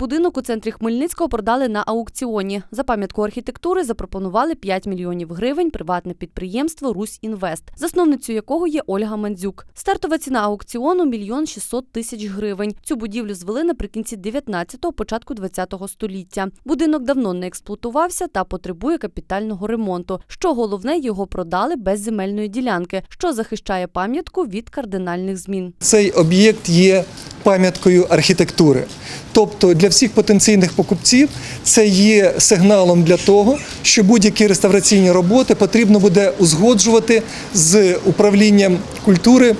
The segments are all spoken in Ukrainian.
будинок у центрі Хмельницького продали на аукціоні. За пам'ятку архітектури запропонували 5 мільйонів гривень приватне підприємство Русь Інвест, засновницею якого є Ольга Мандзюк. Стартова ціна аукціону мільйон 600 тисяч гривень. Цю будівлю звели наприкінці 19-го, початку 20-го століття. Будинок давно не експлуатувався та потребує капітального ремонту. Що головне, його продали без земельної ділянки, що захищає пам'ятку від кардинальних змін. Цей об'єкт є пам'яткою архітектури. Тобто для всіх потенційних покупців це є сигналом для того, що будь-які реставраційні роботи потрібно буде узгоджувати з управлінням культури.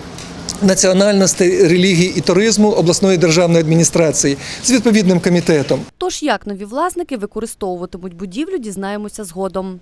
Національностей, релігії і туризму обласної державної адміністрації з відповідним комітетом. Тож як нові власники використовуватимуть будівлю, дізнаємося згодом.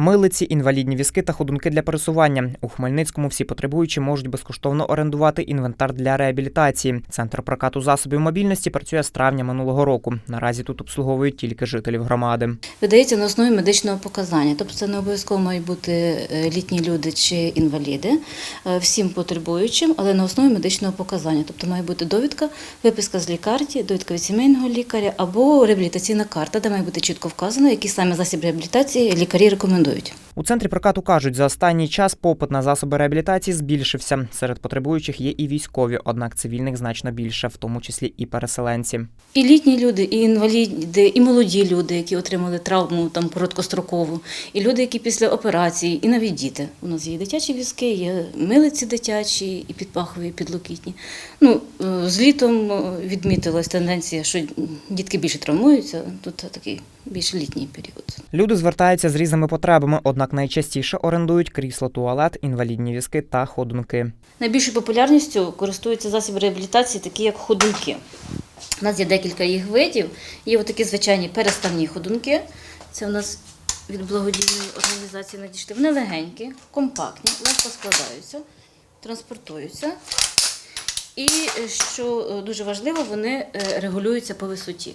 Милиці, інвалідні візки та ходунки для пересування. У Хмельницькому всі потребуючі можуть безкоштовно орендувати інвентар для реабілітації. Центр прокату засобів мобільності працює з травня минулого року. Наразі тут обслуговують тільки жителів громади. Видається на основі медичного показання, тобто це не обов'язково мають бути е, літні люди чи інваліди, е, всім потребуючим, але на основі медичного показання. Тобто має бути довідка, виписка з лікарні, довідка від сімейного лікаря або реабілітаційна карта, де має бути чітко вказано, які саме засіб реабілітації лікарі рекомендують орендують. У центрі прокату кажуть, за останній час попит на засоби реабілітації збільшився. Серед потребуючих є і військові, однак цивільних значно більше, в тому числі і переселенці. І літні люди, і інваліди, і молоді люди, які отримали травму там короткострокову, і люди, які після операції, і навіть діти. У нас є дитячі візки, є милиці дитячі, і підпахові, і підлокітні. Ну, е, з літом е, відмітилась тенденція, що дітки більше травмуються. Тут такий більш літній період. Люди звертаються з різними потребами, однак найчастіше орендують крісло, туалет, інвалідні візки та ходунки. Найбільшою популярністю користуються засоби реабілітації, такі як ходунки. У нас є декілька їх видів. Є отакі звичайні переставні ходунки. Це у нас від благодійної організації надійшли. Вони легенькі, компактні, легко складаються, транспортуються. І е, що е, дуже важливо, вони е, регулюються по висоті.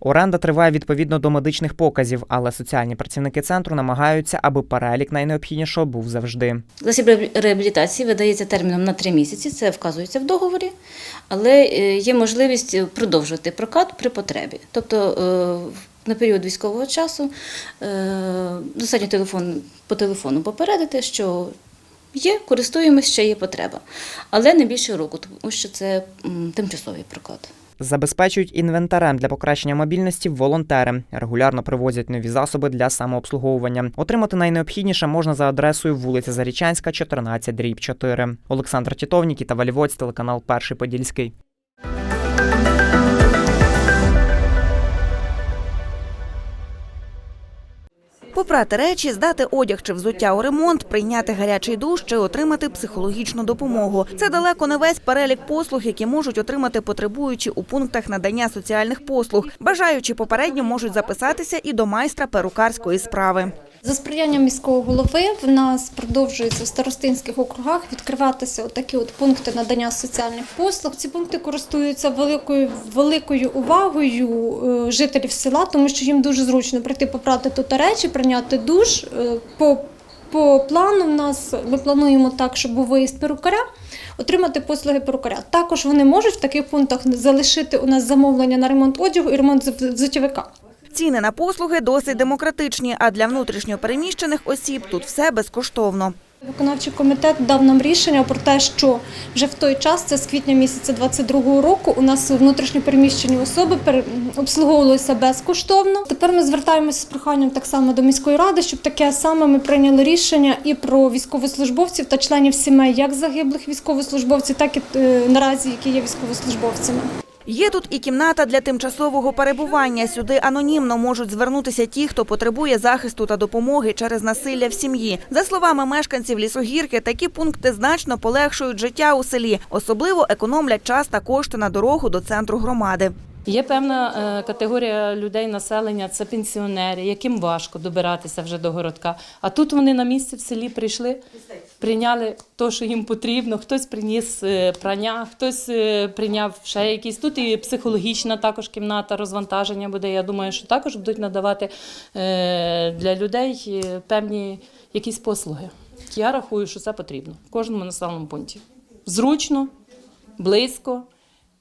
Оренда триває відповідно до медичних показів, але соціальні працівники центру намагаються, аби перелік найнеобхіднішого був завжди. Засіб реабілітації видається терміном на три місяці, це вказується в договорі, але е, є можливість продовжувати прокат при потребі. Тобто е, на період військового часу е, достатньо телефон, по телефону попередити, що є, користуємось, ще є потреба. Але не більше року, тому що це тимчасовий прокат. Забезпечують інвентарем для покращення мобільності волонтери. Регулярно привозять нові засоби для самообслуговування. Отримати найнеобхідніше можна за адресою вулиця Зарічанська, 14, дріб 4. Олександр Тітовнік та Валівоць, телеканал Перший Подільський. Попрати речі, здати одяг чи взуття у ремонт, прийняти гарячий душ чи отримати психологічну допомогу. Це далеко не весь перелік послуг, які можуть отримати потребуючі у пунктах надання соціальних послуг. Бажаючі попередньо можуть записатися і до майстра перукарської справи. За сприянням міського голови в нас продовжується в старостинських округах відкриватися такі от пункти надання соціальних послуг. Ці пункти користуються великою великою увагою е, жителів села, тому що їм дуже зручно прийти попрати тут речі, прийняти душ. Е, По, по плану в нас ми плануємо так, щоб був виїзд перукаря. Отримати послуги перукаря. Також вони можуть в таких пунктах залишити у нас замовлення на ремонт одягу і ремонт взу- взуттєвика. Ціни на послуги досить демократичні, а для внутрішньо переміщених осіб тут все безкоштовно. Виконавчий комітет дав нам рішення про те, що вже в той час, це з квітня місяця 22-го року, у нас внутрішньо переміщені особи обслуговувалися безкоштовно. Тепер ми звертаємося з проханням так само до міської ради, щоб таке саме ми прийняли рішення і про військовослужбовців та членів сімей, як загиблих військовослужбовців, так і е, наразі, які є військовослужбовцями. Є тут і кімната для тимчасового перебування. Сюди анонімно можуть звернутися ті, хто потребує захисту та допомоги через насилля в сім'ї. За словами мешканців лісогірки, такі пункти значно полегшують життя у селі, особливо економлять час та кошти на дорогу до центру громади. Є певна е, категорія людей населення, це пенсіонери, яким важко добиратися вже до городка. А тут вони на місці в селі прийшли, прийняли те, що їм потрібно. Хтось приніс е, прання, хтось е, прийняв ще якісь. Тут і психологічна також кімната розвантаження буде. Я думаю, що також будуть надавати для людей певні якісь послуги. Я рахую, що це потрібно в кожному населеному пункті. Зручно, близько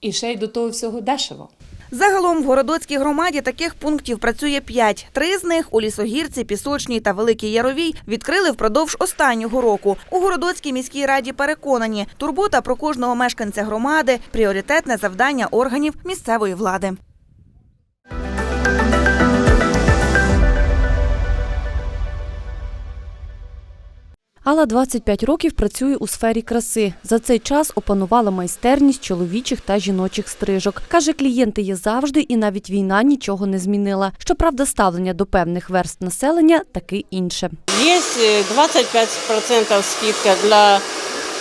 і ще й до того всього дешево. Загалом в Городоцькій громаді таких пунктів працює п'ять. Три з них у Лісогірці, Пісочній та Великій Яровій відкрили впродовж останнього року. У Городоцькій міській раді переконані, турбота про кожного мешканця громади пріоритетне завдання органів місцевої влади. Алла 25 років працює у сфері краси. За цей час опанувала майстерність чоловічих та жіночих стрижок. Каже, клієнти є завжди, і навіть війна нічого не змінила. Щоправда, ставлення до певних верст населення таки інше. Есть э, 25% скидка для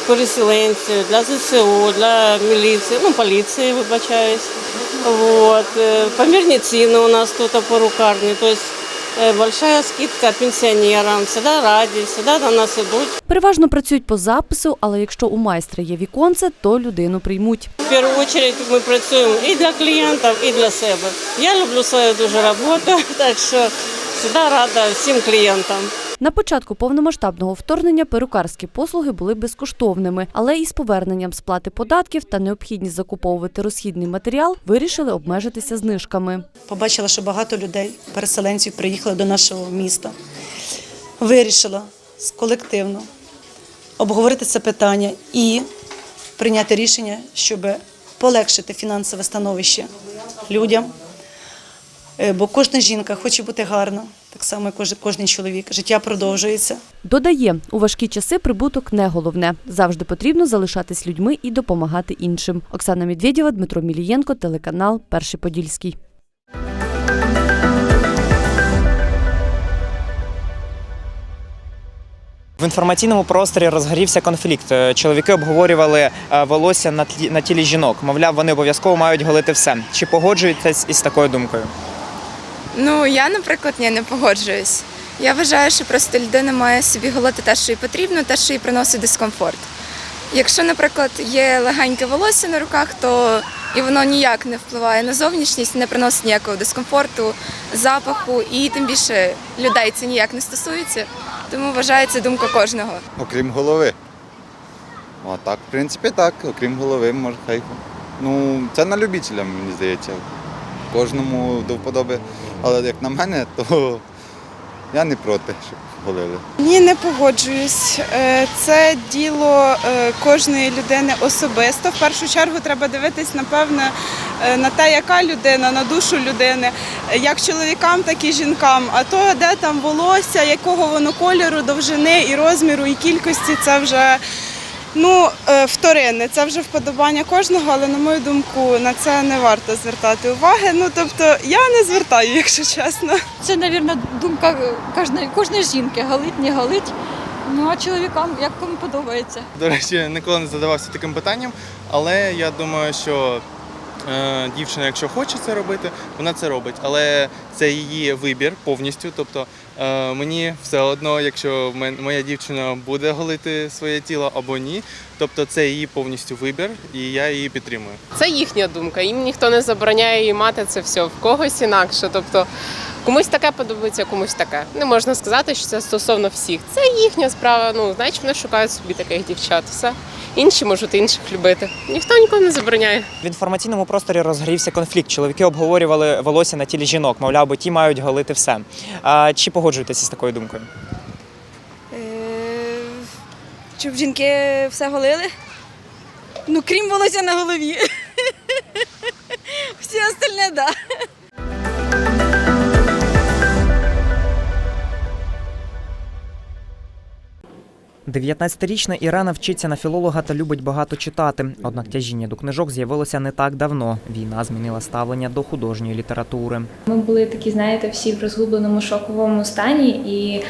переселенців, для ЗСУ, для міліції, ну, поліції, вибачаюсь. Вот. э, Помірні ціни у нас тут по рукарні. То есть э, большая скидка пенсіонерам, завжди раді, завжди до нас ідуть. Переважно працюють по запису, але якщо у майстра є віконце, то людину приймуть. В першу чергу ми працюємо і для клієнтів, і для себе. Я люблю свою дуже роботу, так що завжди рада всім клієнтам. На початку повномасштабного вторгнення перукарські послуги були безкоштовними, але із поверненням сплати податків та необхідність закуповувати розхідний матеріал вирішили обмежитися знижками. побачила, що багато людей, переселенців, приїхали до нашого міста. Вирішила колективно обговорити це питання і прийняти рішення, щоб полегшити фінансове становище людям. Е, Бо кожна жінка хоче бути гарна, так само і кожен, кожен чоловік. Життя продовжується. Додає, у важкі часи прибуток не головне. Завжди потрібно залишатись людьми і допомагати іншим. Оксана Медведєва, Дмитро Мілієнко, телеканал Перший Подільський. В інформаційному просторі розгорівся конфлікт. Е, Чоловіки обговорювали е, волосся на тлі на тілі жінок. Мовляв, вони обов'язково мають голити все. Чи погоджуєтесь із такою думкою? Ну, я, наприклад, ні, не погоджуюсь. Я вважаю, що просто людина має собі голити те, що їй потрібно, те, що їй приносить дискомфорт. Якщо, наприклад, є легеньке волосся на руках, то і воно ніяк не впливає на зовнішність, не приносить ніякого дискомфорту, запаху, і тим більше людей це ніяк не стосується. Тому вважаю, це думка кожного. Окрім голови. А так, в принципі, так, окрім голови, може хай. Ну, це на любителя, мені здається. Кожному до вподоби. Але як на мене, то я не проти, щоб голили. Ні, не погоджуюсь. Е, Це діло е, кожної людини особисто. В першу чергу треба дивитись, напевне, е, на те, яка людина, на душу людини, як чоловікам, так і жінкам. А то, де там волосся, якого воно кольору, довжини і розміру, і кількості, це вже. Ну, е, вторинне, це вже вподобання кожного, але на мою думку, на це не варто звертати уваги. Ну тобто я не звертаю, якщо чесно. Це, мабуть, думка кожної, кожної жінки. Галить, не галить. Ну а чоловікам як кому подобається. До речі, ніколи не задавався таким питанням, але я думаю, що дівчина, якщо хоче це робити, вона це робить. Але це її вибір повністю. Тобто е, мені все одно, якщо моя дівчина буде голити своє тіло або ні, тобто це її повністю вибір, і я її підтримую. Це їхня думка. Їм ніхто не забороняє її мати це все в когось інакше. Тобто комусь таке подобається, комусь таке. Не можна сказати, що це стосовно всіх. Це їхня справа. Ну, значить, вони шукають собі таких дівчат. Все. Інші можуть інших любити. Ніхто нікого не забороняє. В інформаційному просторі розгорівся конфлікт. Чоловіки обговорювали волосся на тілі жінок. Мовляв, бо ті мають голити все. А, чи погоджуєтеся з такою думкою? Щоб жінки все голили? Ну, крім волосся на голові. Всі остальне, так. Да. 19-річна Ірана вчиться на філолога та любить багато читати. Однак тяжіння до книжок з'явилося не так давно. Війна змінила ставлення до художньої літератури. Ми були такі, знаєте, всі в розгубленому шоковому стані, і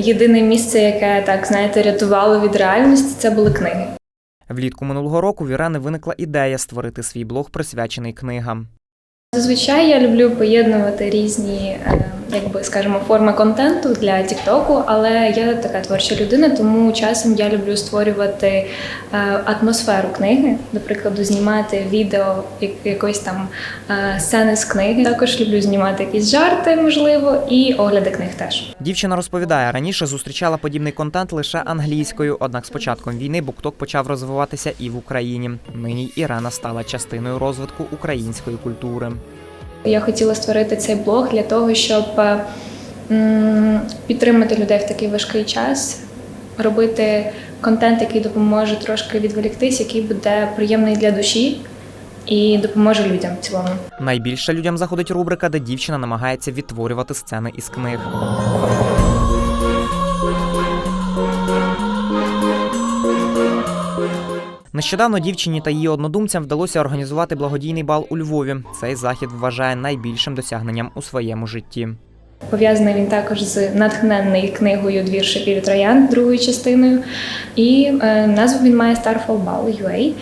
єдине місце, яке так знаєте, рятувало від реальності, це були книги. Влітку минулого року в Ірани виникла ідея створити свій блог, присвячений книгам. Зазвичай я люблю поєднувати різні е, якби скажімо, форма контенту для Тіктоку, але я така творча людина, тому часом я люблю створювати е, атмосферу книги, до прикладу, знімати відео як- якоїсь там е, сцени з книги. Також люблю знімати якісь жарти, можливо, і огляди книг теж. Дівчина розповідає, раніше зустрічала подібний контент лише англійською, однак з початком війни BookTok почав розвиватися і в Україні. Нині Ірена стала частиною розвитку української культури. Я хотіла створити цей блог для того, щоб е, підтримати людей в такий важкий час, робити контент, який допоможе трошки відволіктись, який буде приємний для душі і допоможе людям в цілому. Найбільше людям заходить рубрика, де дівчина намагається відтворювати сцени із книг. Нещодавно дівчині та її однодумцям вдалося організувати благодійний бал у Львові. Цей захід вважає найбільшим досягненням у своєму житті. Пов'язаний він також з натхненною книгою Двір шипів троян, другою частиною. І е, назву він має Starfall Ball UA.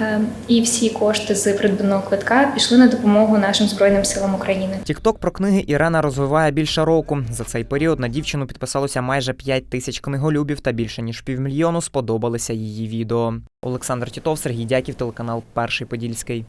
Е, і всі кошти з придбаного квитка пішли на допомогу нашим Збройним силам України. Тікток про книги Ірена розвиває більше року. За цей період на дівчину підписалося майже 5 тисяч книголюбів та більше ніж півмільйону сподобалися її відео. Олександр Тітов, Сергій Дяків, телеканал Перший Подільський.